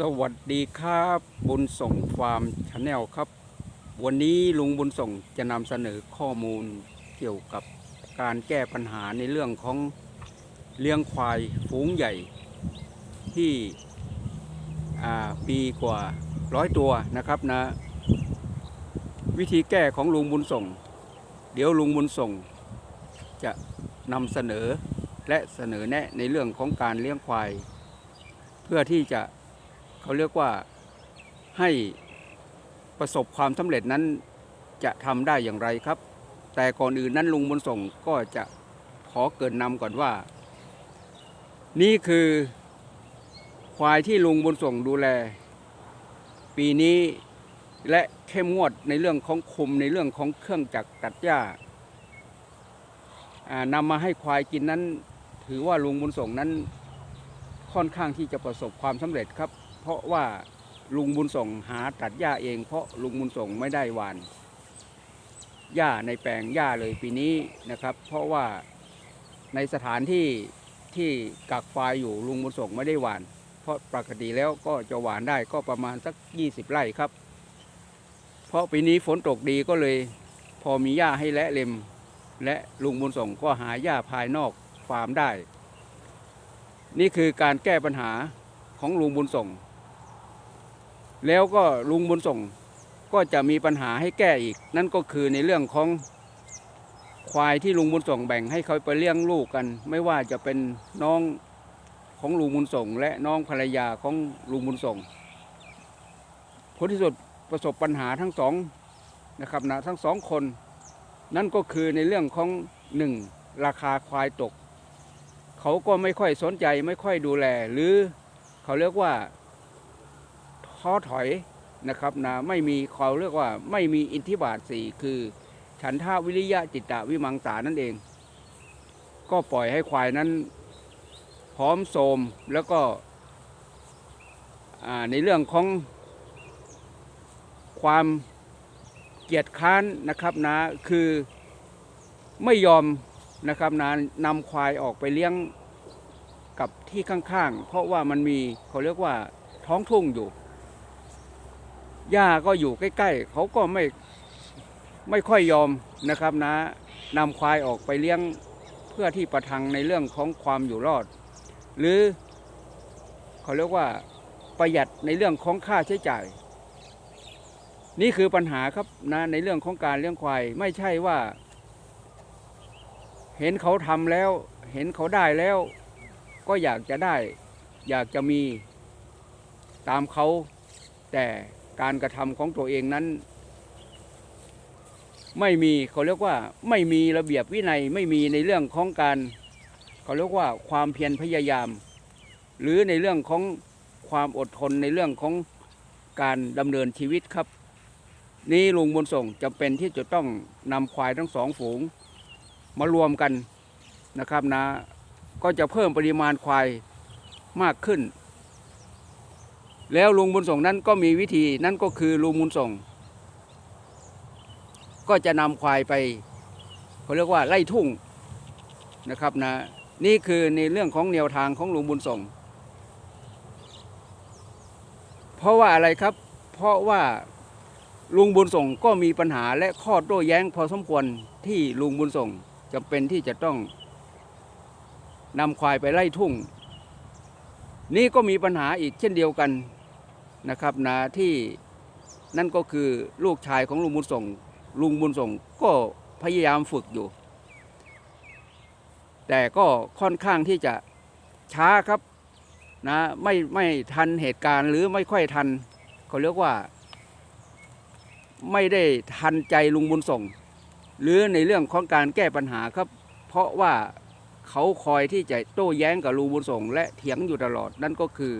สวัสดีครับบุญส่งฟาร์มชาแนลครับ วันนี้ลุงบุญส่งจะนำเสนอข้อมูลเกี่ยวกับการแก้ปัญหาในเรื่องของเลี้ยงควายฝูงใหญ่ ที่ปีกว่าร้อยตัวนะครับนะ วิธีแก้ของลุงบุญส่ง เดี๋ยวลุงบุญส่ง จะนำเสนอและเสนอแนะในเรื่องของการเลี้ยงควายเพื่อที่จะ เขาเรียกว่าให้ประสบความสำเร็จนั้นจะทำได้อย่างไรครับ แต่ก่อนอื่นนั้นลุงบุญส่งก็จะขอเกินนำก่อนว่า นี่คือควายที่ลุงบุญส่งดูแล ปีนี้และเข้มงวดในเรื่องของคุมในเรื่องของเครื่องจักรตัดหญ้าอ่านำมาให้ควายกินนั้น ถือว่าลุงบุญส่งนั้นค่อนข้างที่จะประสบความสำเร็จครับ เพราะว่าลุงบุญส่งหาตัดหญ้าเอง เพราะลุงบุญส่งไม่ได้หวานหญ้าในแปลงหญ้าเลยปีนี้นะครับ เพราะว่าในสถานที่ที่กักควายอยู่ลุงบุญส่งไม่ได้หวาน เพราะปกติแล้วก็จะหวานได้ก็ประมาณสัก 20 ไร่ครับ เพราะปีนี้ฝนตกดีก็เลย พอมีหญ้าให้และเล็ม และลุงบุญส่งก็หาหญ้าภายนอกฟาร์มได้ นี่คือการแก้ปัญหาของลุงบุญส่ง แล้วก็ลุงบุญส่งก็จะมีปัญหาให้แก้อีก นั่นก็คือในเรื่องของควายที่ลุงบุญส่งแบ่งให้เขาไปเลี้ยงลูกกัน ไม่ว่าจะเป็นน้องของลุงบุญส่ง และน้องภรรยาของลุงบุญส่งผลที่สุดประสบปัญหาทั้งสองนะครับนะทั้งสองคน นั่นก็คือในเรื่องของหนึ่งราคาควายตก เขาก็ไม่ค่อยสนใจไม่ค่อยดูแล หรือเขาเรียกว่า ท้อถอยนะครับนะไม่มีเขาเรียกว่าไม่มีอิทธิบาทสี่คือ ฉันทาวิริยะจิตตะวิมังสานั่นเอง ก็ปล่อยให้ควายนั้นพร้อมโทรมแล้วก็ในเรื่องของความเกียจค้านนะครับนะคือไม่ยอมนะครับนะนำควายออกไปเลี้ยงกับที่ข้างๆ เพราะว่ามันมีเขาเรียกว่าท้องทุ่งอยู่ หญ้าก็อยู่ใกล้ ๆ เขาก็ไม่ไม่ค่อยยอมนะครับนะนำควายออกไปเลี้ยงเพื่อที่ประทังในเรื่องของความอยู่รอด หรือเขาเรียกว่าประหยัดในเรื่องของค่าใช้จ่าย นี่คือปัญหาครับนะในเรื่องของการเลี้ยงควายไม่ใช่ว่า เห็นเขาทำแล้ว เห็นเขาได้แล้ว ก็อยากจะได้ อยากจะมีตามเขาแต่ การกระทำของตัวเองนั้น ไม่มีเขาเรียกว่าไม่มีระเบียบวินัยไม่มีในเรื่องของการเขาเรียกว่าความเพียรพยายาม หรือในเรื่องของความอดทนในเรื่องของการดำเนินชีวิตครับ นี่ลุงบุญส่งจำเป็นที่จะต้องนำควายทั้งสองฝูง มารวมกันนะครับนะ ก็จะเพิ่มปริมาณควายมากขึ้น แล้วลุงบุญส่งนั้นก็มีวิธีนั่นก็คือลุงบุญส่ง ก็จะนำควายไปเขาเรียกว่าไล่ทุ่งนะครับนะนี่คือในเรื่องของแนวทางของลุงบุญส่ง เพราะว่าอะไรครับ เพราะว่าลุงบุญส่งก็มีปัญหาและข้อโต้แย้งพอสมควรที่ลุงบุญส่งจำเป็นที่จะต้องนำควายไปไล่ทุ่ง นี่ก็มีปัญหาอีกเช่นเดียวกันนะครับนะที่นั่นก็คือลูกชายของลุงบุญส่งลุงบุญส่งก็พยายามฝึกอยู่ แต่ก็ค่อนข้างที่จะช้าครับนะไม่ไม่ทันเหตุการณ์หรือไม่ค่อยทันเขาเรียกว่า ไม่ได้ทันใจลุงบุญส่ง หรือในเรื่องของการแก้ปัญหาครับ เพราะว่า เขาคอยที่จะโต้แย้งกับลุงบุญส่ง และเถียงอยู่ตลอดนั่นก็คือ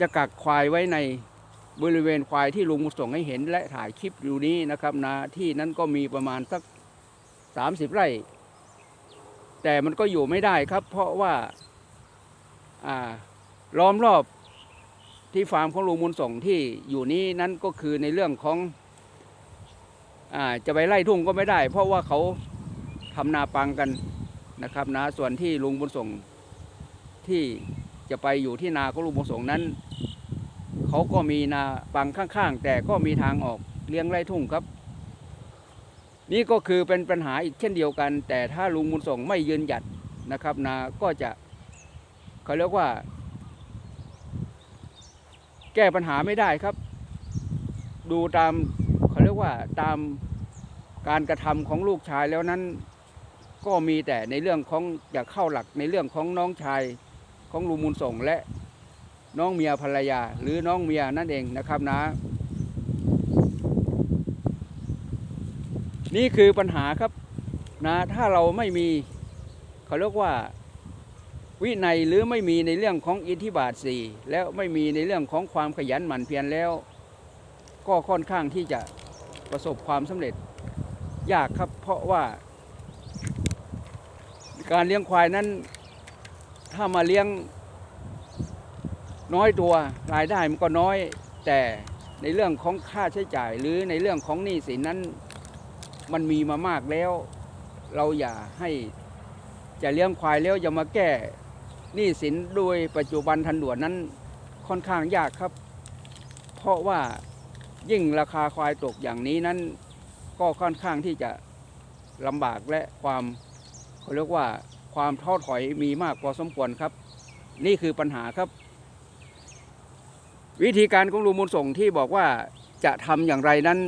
จะกักควายไว้ในบริเวณควายที่ลุงบุญส่งให้เห็น และถ่ายคลิปอยู่นี้นะครับนะที่นั้นก็มีประมาณสัก 30 ไร่ แต่มันก็อยู่ไม่ได้ครับ เพราะว่าล้อมรอบที่ฟาร์มของลุงบุญส่งที่อยู่นี้นั้นก็คือในเรื่องของอจะไปไล่ทุ่งก็ไม่ได้ เพราะว่าเขาทำนาปังกัน นะครับนะส่วนที่ลุงบุญส่งที่จะไปอยู่ที่นาของลุงบุญส่งนั้นเขาก็มีนาปังข้างๆ แต่ก็มีทางออกเลี้ยงไร่ทุ่งครับ นี่ก็คือเป็นปัญหาอีกเช่นเดียวกัน แต่ถ้าลุงบุญส่งไม่ยืนหยัดนะครับนาก็จะเขาเรียกว่า แก้ปัญหาไม่ได้ครับ ดูตามเขาเรียกว่าตามการกระทำของลูกชายแล้วนั้น ก็มีแต่ในเรื่องของอยากเข้าหลักในเรื่องของน้องชายของลุงมูลส่งและน้องเมียภรรยา หรือน้องเมียนั่นเองนะครับนะ นี่คือปัญหาครับนะถ้าเราไม่มีเขาเรียกว่าวินัยหรือไม่มีในเรื่องของอิทธิบาทสี่แล้วไม่มีในเรื่องของความขยันหมั่นเพียรแล้ว ก็ค่อนข้างที่จะประสบความสำเร็จยากครับเพราะว่า การเลี้ยงควายนั้น ถ้ามาเลี้ยงน้อยตัวรายได้มันก็น้อย แต่ในเรื่องของค่าใช้จ่าย หรือในเรื่องของหนี้สินนั้น มันมีมามากแล้ว เราอย่าให้จะเลี้ยงควายแล้วอย่ามาแก้หนี้สินโดยปัจจุบันทันด่วนนั้นค่อนข้างยากครับ เพราะว่ายิ่งราคาควายตกอย่างนี้นั้น ก็ค่อนข้างที่จะลำบากและความ เขาเรียกว่าความท้อถอยมีมากพอสมควรครับ นี่คือปัญหาครับ วิธีการของลุงมูลส่งที่บอกว่าจะทำอย่างไรนั้น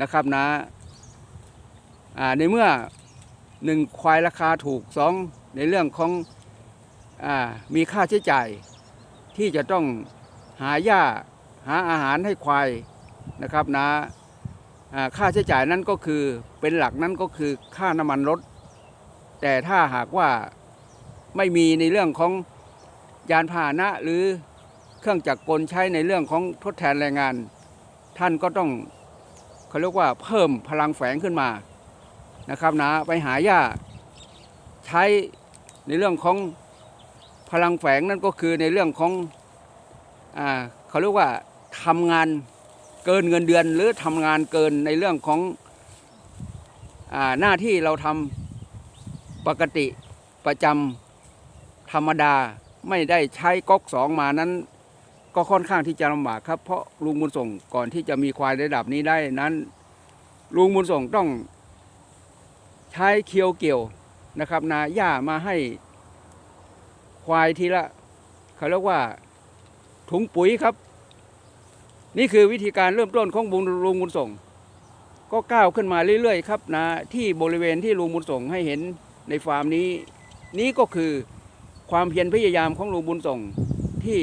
นะครับนะอ่าในเมื่อหนึ่งควายราคาถูกสองในเรื่องของอมีค่าใช้จ่ายที่จะต้องหาหญ้าหาอาหารให้ควายนะครับนะอ่าค่าใช้จ่ายนั้นก็คือเป็นหลักนั้นก็คือค่าน้ำมันรถ แต่ถ้าหากว่าไม่มีในเรื่องของยานพาหนะหรือเครื่องจักรกลใช้ในเรื่องของทดแทนแรงงาน ท่านก็ต้องเขาเรียกว่าเพิ่มพลังแฝงขึ้นมานะครับนะไปหาหญ้าใช้ในเรื่องของพลังแฝงนั่นก็คือในเรื่องของอ่าเขาเรียกว่าทำงานเกินเงินเดือน หรือทำงานเกินในเรื่องของอ่าหน้าที่เราทำ ปกติประจำธรรมดาไม่ได้ใช้ก๊อกสองมานั้น ก็ค่อนข้างที่จะลำบากครับ เพราะลุงบุญส่งก่อนที่จะมีควายระดับนี้ได้นั้น ลุงบุญส่งต้องใช้เคียวเกี่ยวนะครับ นาหญ้ามาให้ควายทีละเขาเรียกว่าถุงปุ๋ยครับ นี่คือวิธีการเริ่มต้นของบุญลุงบุญส่ง ก็ก้าวขึ้นมาเรื่อยๆครับนะที่บริเวณที่ลุงบุญส่งให้เห็น ในฟาร์มนี้ นี้ก็คือความเพียรพยายามของลุงบุญส่งที่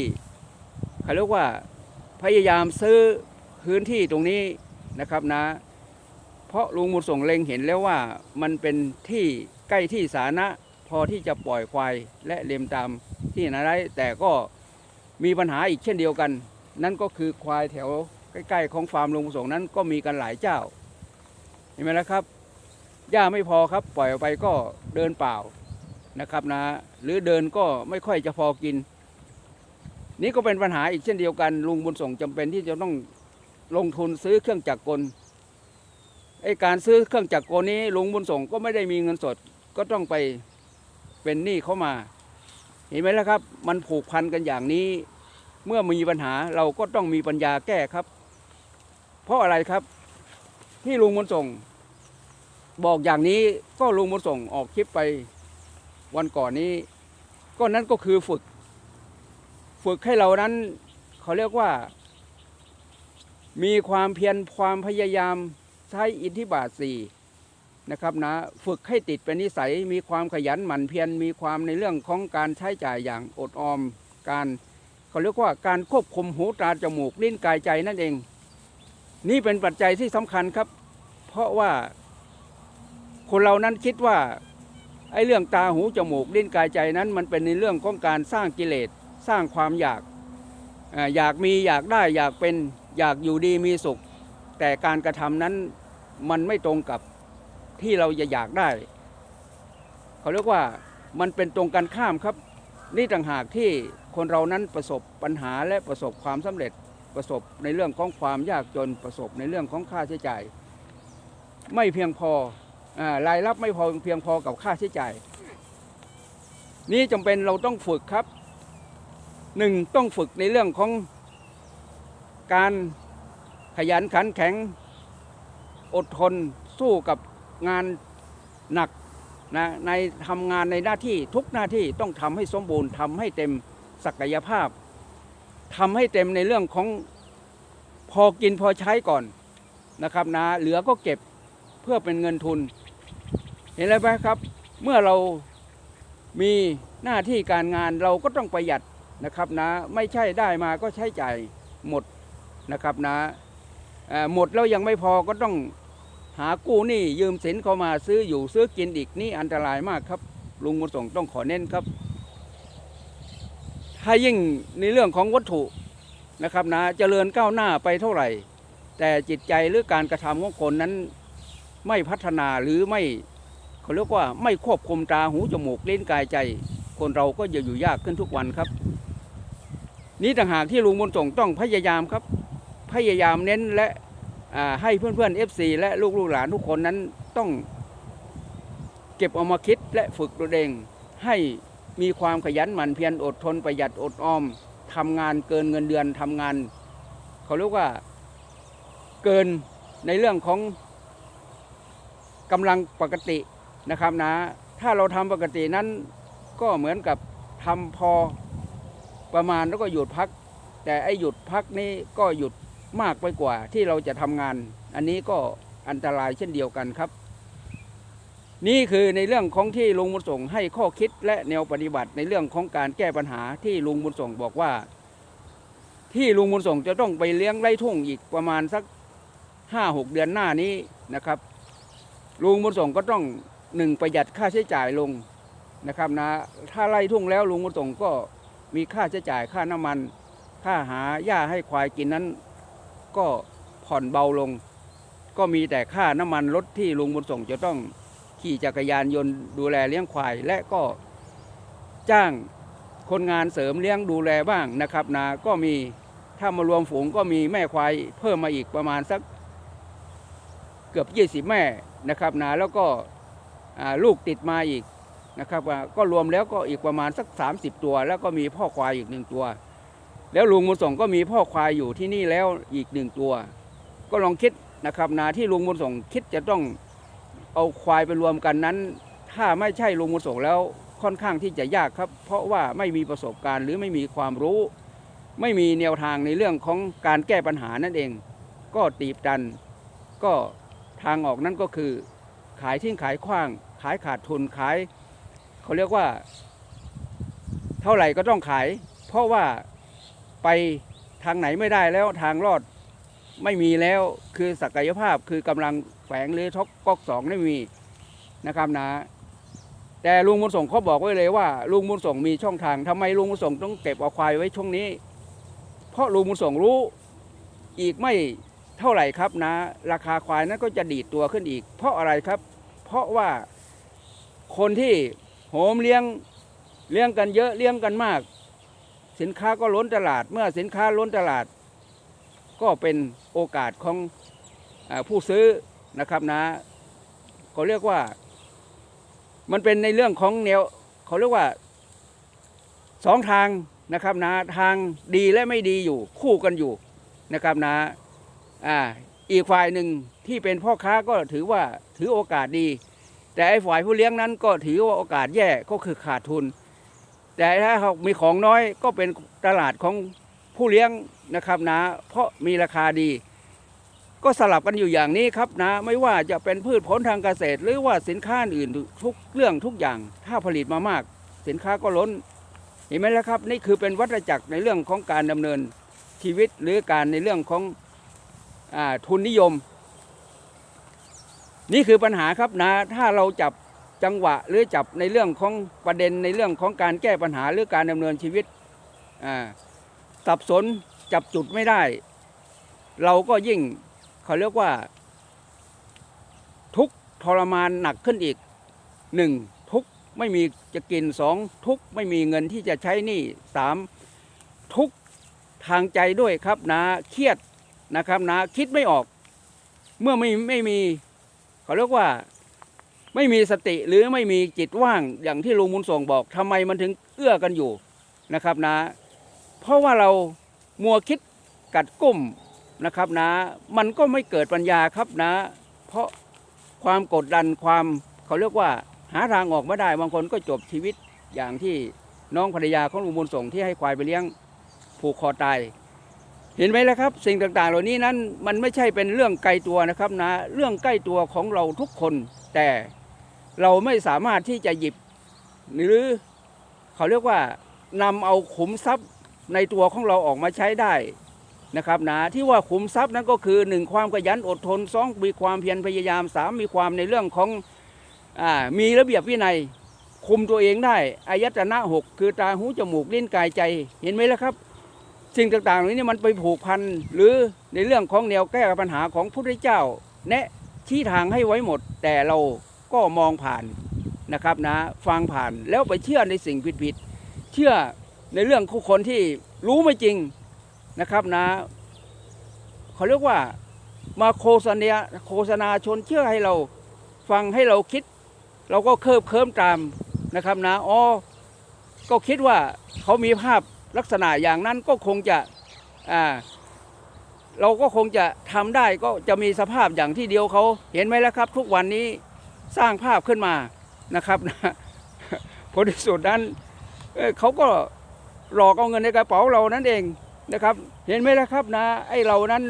เขาเรียกว่าพยายามซื้อพื้นที่ตรงนี้นะครับนะ เพราะลุงบุญส่งเล็งเห็นแล้วว่ามันเป็นที่ใกล้ที่สาธารณะพอที่จะปล่อยควายและเลียมตามที่นั้นได้แต่ก็มีปัญหาอีกเช่นเดียวกัน นั่นก็คือควายแถวใกล้ ๆ ของฟาร์มลุงบุญส่งนั้นก็มีกันหลายเจ้าเห็นไหมล่ะครับ หญ้าไม่พอครับปล่อยออกไปก็เดินเปล่านะครับนะหรือเดินก็ไม่ค่อยจะพอกิน นี่ก็เป็นปัญหาอีกเช่นเดียวกันลุงบุญส่งจำเป็นที่จะต้องลงทุนซื้อเครื่องจักรกลไอการซื้อเครื่องจักรกลนี้ลุงบุญส่งก็ไม่ได้มีเงินสดก็ต้องไปเป็นหนี้เข้ามา เห็นไหมล่ะครับ มันผูกพันกันอย่างนี้ เมื่อมีปัญหาเราก็ต้องมีปัญญาแก้ครับ เพราะอะไรครับที่ลุงบุญส่ง บอกอย่างนี้ก็ลุงบุญส่งออกคลิปไปวันก่อนนี้ก็นั้นก็คือฝึก ฝึกให้เรานั้นเขาเรียกว่า มีความเพียรความพยายามใช้อิทธิบาทสี่นะครับนะฝึกให้ติดเป็นนิสัยมีความขยันหมั่นเพียรมีความในเรื่องของการใช้จ่ายอย่างอดออม การเขาเรียกว่าการควบคุมหูตาจมูกลิ้นกายใจนั่นเอง นี่เป็นปัจจัยที่สำคัญครับ เพราะว่า คนเรานั้นคิดว่าไอ้เรื่องตาหูจมูกลิ้นกายใจนั้น มันเป็นในเรื่องของการสร้างกิเลสสร้างความอยากอยากมีอยากได้อยากเป็นอยากอยู่ดีมีสุข แต่การกระทำนั้นมันไม่ตรงกับที่เราจะอยากได้ เขาเรียกว่ามันเป็นตรงกันข้ามครับ นี่ต่างหากที่คนเรานั้นประสบปัญหาและประสบความสำเร็จประสบในเรื่องของความยากจนประสบในเรื่องของค่าใช้จ่าย ไม่เพียงพอ รายรับไม่พอเพียงพอกับค่าใช้จ่าย นี่จำเป็นเราต้องฝึกครับหนึ่งต้องฝึกในเรื่องของการขยันขันแข็ง อดทนสู้กับงานหนักนะในทำงานในหน้าที่ทุกหน้าที่ต้องทำให้สมบูรณ์ทำให้เต็มศักยภาพทำให้เต็มในเรื่องของพอกินพอใช้ก่อนนะครับนะเหลือก็เก็บ เพื่อเป็นเงินทุน เห็นแล้วไหมครับ เมื่อเรามีหน้าที่การงานเราก็ต้องประหยัดนะครับนะ ไม่ใช่ได้มาก็ใช้จ่ายหมดนะครับนะหมดแล้วยังไม่พอก็ต้องหากู้หนี้ยืมสินเข้ามาซื้ออยู่ซื้อกินอีกนี่อันตรายมากครับ ลุงบุญส่งต้องขอเน้นครับ ถ้ายิ่งในเรื่องของวัตถุนะครับนะเจริญก้าวหน้าไปเท่าไหร่ แต่จิตใจหรือการกระทำของคนนั้น ไม่พัฒนาหรือไม่เขาเรียกว่าไม่ควบคุมตาหูจมูกเลิ้นกายใจ คนเราก็จะอยู่ยากขึ้นทุกวันครับ นี้ต่างหากที่ลุงบุญส่งต้องพยายามครับ พยายามเน้นและให้เพื่อนๆ FC และลูกๆหลานทุกคนนั้นต้องเก็บเอามาคิดและฝึกตัวเองให้มีความขยันหมั่นเพียรอดทนประหยัดอดออมทำงานเกินเงินเดือนทำงาน เขาเรียกว่าเกินในเรื่องของ กำลังปกตินะครับนะ ถ้าเราทำปกตินั้นก็เหมือนกับทำพอประมาณแล้วก็หยุดพัก แต่ไอ้หยุดพักนี้ก็หยุดมากไปกว่าที่เราจะทำงาน อันนี้ก็อันตรายเช่นเดียวกันครับ นี่คือในเรื่องของที่ลุงบุญส่งให้ข้อคิดและแนวปฏิบัติในเรื่องของการแก้ปัญหาที่ลุงบุญส่งบอกว่า ที่ลุงบุญส่งจะต้องไปเลี้ยงไร่ทุ่งอีกประมาณสักห้าหกเดือนหน้านี้นะครับ ลุงบุญส่งก็ต้องหนึ่งประหยัดค่าใช้จ่ายลงนะครับนะถ้าไร่ทุ่งแล้วลุงบุญส่งก็มีค่าใช้จ่ายค่าน้ำมัน ค่าหาหญ้าให้ควายกินนั้น ก็ผ่อนเบาลง ก็มีแต่ค่าน้ำมันรถที่ลุงบุญส่งจะต้องขี่จักรยานยนต์ดูแลเลี้ยงควาย และก็จ้างคนงานเสริมเลี้ยงดูแลบ้างนะครับนะก็มีถ้ามารวมฝูงก็มีแม่ควายเพิ่มมาอีกประมาณสักเกือบ 20 แม่ นะครับนะแล้วก็ลูกติดมาอีกนะครับก็รวมแล้วก็อีกประมาณสัก 30 ตัว แล้วก็มีพ่อควายอีกหนึ่งตัว แล้วลุงบุญส่งก็มีพ่อควายอยู่ที่นี่แล้วอีกหนึ่งตัว ก็ลองคิดนะครับนาที่ลุงบุญส่งคิดจะต้องเอาควายไปรวมกันนั้น ถ้าไม่ใช่ลุงบุญส่งแล้วค่อนข้างที่จะยากครับ เพราะว่าไม่มีประสบการณ์หรือไม่มีความรู้ ไม่มีแนวทางในเรื่องของการแก้ปัญหานั่นเอง ก็ตีบดันก็ ทางออกนั้นก็คือขายทิ้งขายขว้าง ขายขาดทุนขายเขาเรียกว่า เท่าไหร่ก็ต้องขาย เพราะว่าไปทางไหนไม่ได้แล้วทางรอดไม่มีแล้วคือศักยภาพคือกำลังแฝงหรือท็อกก๊อกสองไม่มีนะครับนะ แต่ลุงบุญส่งเขาบอกไว้เลยว่าลุงบุญส่งมีช่องทางทำไมลุงบุญส่งต้องเก็บเอาควายไว้ช่วงนี้ เพราะลุงบุญส่งรู้อีกไม่ เท่าไหร่ครับนะ ราคาควายนั้นก็จะดีดตัวขึ้นอีก เพราะอะไรครับ เพราะว่าคนที่โหมเลี้ยงเลี้ยงกันเยอะเลี้ยงกันมาก สินค้าก็ล้นตลาด เมื่อสินค้าล้นตลาด ก็เป็นโอกาสของอผู้ซื้อนะครับนะเขาเรียกว่า มันเป็นในเรื่องของแนวเขาเรียกว่าสองทางนะครับนะทางดีและไม่ดีอยู่คู่กันอยู่นะครับนะ อ่าอีกฝ่ายหนึ่งที่เป็นพ่อค้าก็ถือว่าถือโอกาสดี แต่ไอ้ฝ่ายผู้เลี้ยงนั้นก็ถือว่าโอกาสแย่ก็คือขาดทุน แต่ถ้าเขามีของน้อยก็เป็นตลาดของผู้เลี้ยงนะครับนะ เพราะมีราคาดี ก็สลับกันอยู่อย่างนี้ครับนะ ไม่ว่าจะเป็นพืชผลทางเกษตร หรือว่าสินค้าอื่นทุกเรื่องทุกอย่าง ถ้าผลิตมามาก สินค้าก็ล้นเห็นไหมล่ะครับ นี่คือเป็นวัฏจักรในเรื่องของการดำเนินชีวิตหรือการในเรื่องของ ทุนนิยม นี่คือปัญหาครับนะถ้าเราจับจังหวะหรือจับในเรื่องของประเด็นในเรื่องของการแก้ปัญหาหรือการดำเนินชีวิตสับสนจับจุดไม่ได้ เราก็ยิ่งเขาเรียกว่า ทุกทรมานหนักขึ้นอีกหนึ่งทุกไม่มีจะกินสองทุกไม่มีเงินที่จะใช้หนี้สามทุกทางใจด้วยครับนะเครียด นะครับนะคิดไม่ออก เมื่อไม่ไม่มีเขาเรียกว่าไม่มีสติหรือไม่มีจิตว่างอย่างที่ลุงมุนส่งบอกทำไมมันถึงเอื้อกันอยู่นะครับนะ เพราะว่าเรามัวคิดกัดกุ้มนะครับนะ มันก็ไม่เกิดปัญญาครับนะ เพราะความกดดันความเขาเรียกว่า หาทางออกไม่ได้บางคนก็จบชีวิตอย่างที่น้องภรรยาของลุงบุญส่งที่ให้ควายไปเลี้ยงผูกคอตาย เห็นไหมล่ะครับ สิ่งต่างๆ เหล่านี้นั้นมันไม่ใช่เป็นเรื่องไกลตัวนะครับนะเรื่องใกล้ตัวของเราทุกคน แต่เราไม่สามารถที่จะหยิบ หรือเขาเรียกว่านำเอาขุมทรัพย์ในตัวของเราออกมาใช้ได้นะครับนะที่ว่าขุมทรัพย์นั้นก็คือหนึ่งความขยันอดทนสองมีความเพียรพยายามสามมีความในเรื่องของอมีระเบียบวินัย คุมตัวเองได้อายตนะหกคือตาหูจมูกลิ้นกายใจเห็นไหมล่ะครับ สิ่งต่างๆเหล่านี้มันไปผูกพันหรือในเรื่องของแนวแก้ปัญหาของพระพุทธเจ้า แนะชี้ทางให้ไว้หมด แต่เราก็มองผ่านนะครับนะฟังผ่านแล้วไปเชื่อในสิ่งผิดๆเชื่อในเรื่องของคนที่รู้ไม่จริงนะครับนะเขาเรียกว่ามาโฆษณาโฆษณาชนเชื่อให้เราฟังให้เราคิด เราก็เคิบเคิมตามนะครับนะอ๋อก็คิดว่าเขามีภาพ ลักษณะอย่างนั้นก็คงจะเราก็คงจะทำได้ก็จะมีสภาพอย่างที่เดียวเขาเห็นไหมแล้วครับ ทุกวันนี้สร้างภาพขึ้นมานะครับนะผลที่สุดนั้นเเขาก็หลอกเอาเงินในกระเป๋าเรานั่นเองนะครับ เห็นไหมล่ะครับนะไอ้เรานั้น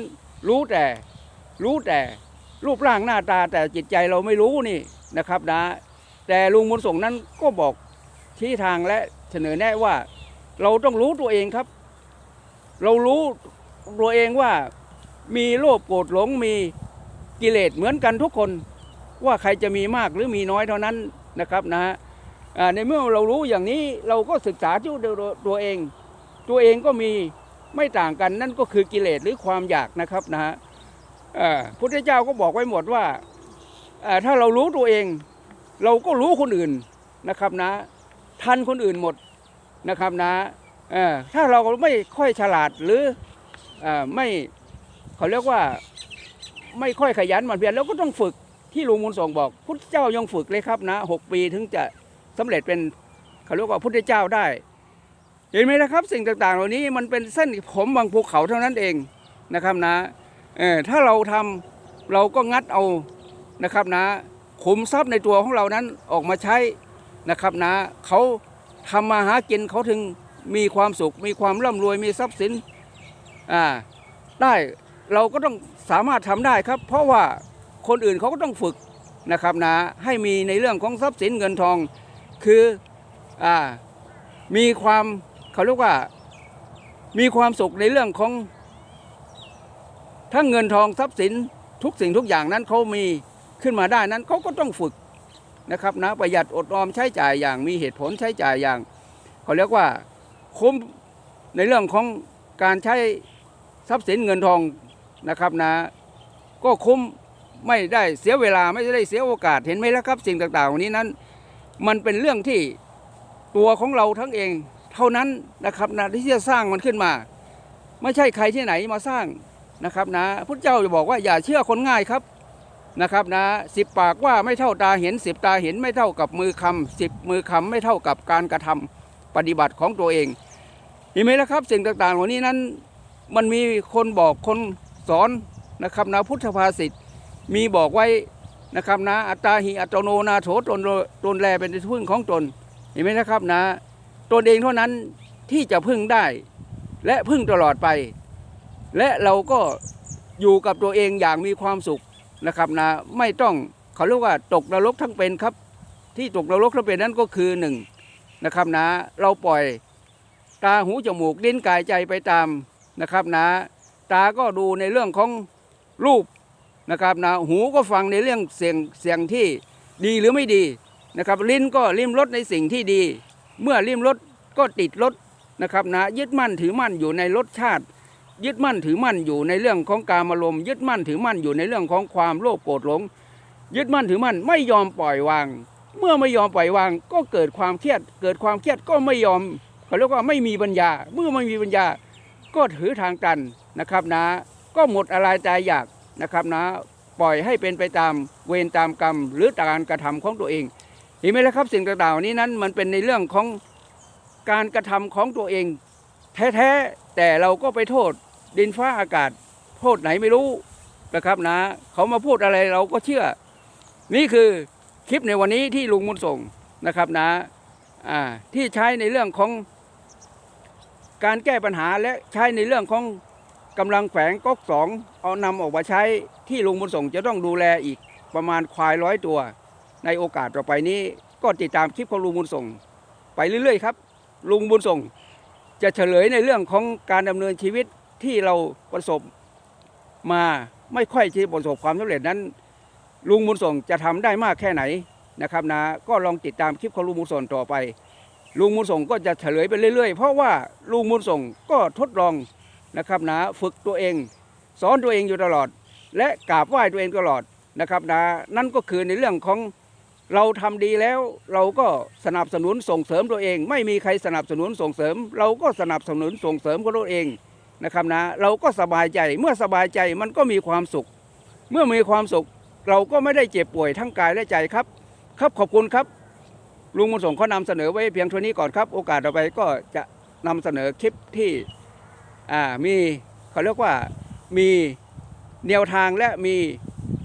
รู้แต่รู้แต่รูปร่างหน้าตาแต่จิตใจเราไม่รู้นี่นะครับนะ แต่ลุงบุญส่งนั้นก็บอกชี้ทางและเสนอแนะว่า เราต้องรู้ตัวเองครับ เรารู้ตัวเองว่ามีโลภโกรธหลงมีกิเลสเหมือนกันทุกคน ว่าใครจะมีมากหรือมีน้อยเท่านั้นนะครับนะฮะในเมื่อเรารู้อย่างนี้เราก็ศึกษาที่ตัวเอง ตัวเองก็มีไม่ต่างกันนั่นก็คือกิเลสหรือความอยากนะครับนะฮะพุทธเจ้าก็บอกไว้หมดว่าถ้าเรารู้ตัวเอง เราก็รู้คนอื่นนะครับนะ ทันคนอื่นหมด นะครับนะถ้าเราไม่ค่อยฉลาดหรืออไม่เขาเรียกว่าไม่ค่อยขยันหมันเพียรเราก็ต้องฝึกที่ลุงมูลส่งบอก พุทธเจ้ายังฝึกเลยครับนะหกปีถึงจะสำเร็จเป็นเขาเรียกว่าพุทธเจ้าได้ เห็นไหมนะครับ สิ่งต่างๆ เหล่านี้มันเป็นเส้นผมบางภูเขาเท่านั้นเองนะครับนะเออถ้าเราทำเราก็งัดเอานะครับนะขุมทรัพย์ในตัวของเรานั้นออกมาใช้นะครับนะเขา ทำมาหากินเขาถึงมีความสุข มีความร่ำรวยมีทรัพย์สินอ่าได้เราก็ต้องสามารถทำได้ครับ เพราะว่าคนอื่นเขาก็ต้องฝึกนะครับนะให้มีในเรื่องของทรัพย์สินเงินทองคืออ่ามีความเขาเรียกว่ามีความสุขในเรื่องของทั้งเงินทองทรัพย์สินทุกสิ่งทุกอย่างนั้นเขามีขึ้นมาได้นั้นเขาก็ต้องฝึก นะครับนะประหยัดอดออมใช้จ่ายอย่างมีเหตุผลใช้จ่ายอย่างเขาเรียกว่าคุ้มในเรื่องของการใช้ทรัพย์สินเงินทองนะครับนะ ก็คุ้มไม่ได้เสียเวลาไม่ได้เสียโอกาสเห็นไหมล่ะครับ สิ่งต่างๆเหล่านี้นั้น มันเป็นเรื่องที่ตัวของเราทั้งเองเท่านั้นนะครับนะที่จะสร้างมันขึ้นมา ไม่ใช่ใครที่ไหนมาสร้างนะครับนะพุทธเจ้าจะบอกว่าอย่าเชื่อคนง่ายครับ นะครับนะสิบปากว่าไม่เท่าตาเห็นสิบตาเห็นไม่เท่ากับมือคำสิบมือคำไม่เท่ากับการกระทำปฏิบัติของตัวเองเห็นไหมล่ะครับสิ่งต่างๆเหล่านี้นั้นมันมีคนบอกคนสอนนะครับนะพุทธภาษิตมีบอกไว้นะครับนะอัตตาหิอัตโนนาโถตนตนแลเป็นที่พึ่งของตนเห็นไหมนะครับนะตนเองเท่านั้นที่จะพึ่งได้ และพึ่งตลอดไป และเราก็อยู่กับตัวเองอย่างมีความสุข นะครับนะไม่ต้องเขาเรียกว่าตกนรกทั้งเป็นครับ ที่ตกนรกทั้งเป็นนั้นก็คือหนึ่งนะครับนะเราปล่อยตาหูจมูกลิ้นกายใจไปตามนะครับนะตาก็ดูในเรื่องของรูปนะครับนะหูก็ฟังในเรื่องเสียงเสียงที่ดีหรือไม่ดีนะครับลิ้นก็ลิ้มรสในสิ่งที่ดี เมื่อลิ้มรสก็ติดรสนะครับนะยึดมั่นถือมั่นอยู่ในรสชาติ ยึดมั่นถือมั่นอยู่ในเรื่องของการอารมณ์ยึดมั่นถือมั่นอยู่ในเรื่องของความโลภโกรธหลง ยึดมั่นถือมั่นไม่ยอมปล่อยวาง เมื่อไม่ยอมปล่อยวาง ก็เกิดความเครียด เกิดความเครียดก็ไม่ยอมเขาเรียกว่าไม่มีปัญญา เมื่อไม่มีปัญญา ก็ถือทางตันนะครับนะ ก็หมดอะไรใจอยากนะครับนะ ปล่อยให้เป็นไปตามเวรตามกรรม หรือการกระทำของตัวเองเห็นไหมล่ะครับสิ่งต่างๆนี้นั้นมันเป็นในเรื่องของการกระทำของตัวเอง แท้ๆแต่เราก็ไปโทษ ดินฟ้าอากาศพูดไหนไม่รู้นะครับนะ เขามาพูดอะไรเราก็เชื่อ นี่คือคลิปในวันนี้ที่ลุงมุนส่งนะครับนะอ่าที่ใช้ในเรื่องของการแก้ปัญหาและใช้ในเรื่องของกำลังแฝงก๊อกสองเอานำออกมาใช้ที่ลุงบุญส่งจะต้องดูแลอีกประมาณควายร้อยตัว ในโอกาสต่อไปนี้ก็ติดตามคลิปของลุงบุญส่ง ไปเรื่อยๆครับ ลุงบุญส่ง จะเฉลยในเรื่องของการดำเนินชีวิต ที่เราประสบมาไม่ค่อยที่ประสบความสำเร็จนั้น ลุงบุญส่งจะทำได้มากแค่ไหนนะครับนะก็ลองติดตามคลิปของลุงบุญส่งต่อไป ลุงบุญส่งก็จะเฉลยไปเรื่อยๆ เพราะว่าลุงบุญส่งก็ทดลองนะครับนะฝึกตัวเอง สอนตัวเองอยู่ตลอด และกราบไหว้ตัวเองตลอดนะครับนะนั่นก็คือในเรื่องของเราทำดีแล้วเราก็สนับสนุนส่งเสริมตัวเอง ไม่มีใครสนับสนุนส่งเสริม เราก็สนับสนุนส่งเสริมของตัวเอง นะครับนะเราก็สบายใจเมื่อสบายใจมันก็มีความสุข เมื่อมีความสุข เราก็ไม่ได้เจ็บป่วยทั้งกายและใจครับ ครับขอบคุณครับ ลุงบุญส่งเขานำเสนอไว้เพียงเท่านี้ก่อนครับ โอกาสต่อไปก็จะนำเสนอคลิปที่อ่ามีเขาเรียกว่ามีแนวทางและมี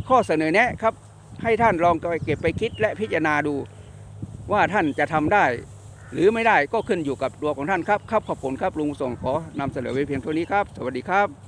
ข้อเสนอแนะครับ ให้ท่านลองไปเก็บไปคิดและพิจารณาดูว่าท่านจะทำได้ หรือไม่ได้ก็ขึ้นอยู่กับตัวของท่านครับ ครับขอบคุณครับลุงส่งขอนำเสนอไว้เพียงเท่านี้ครับ สวัสดีครับ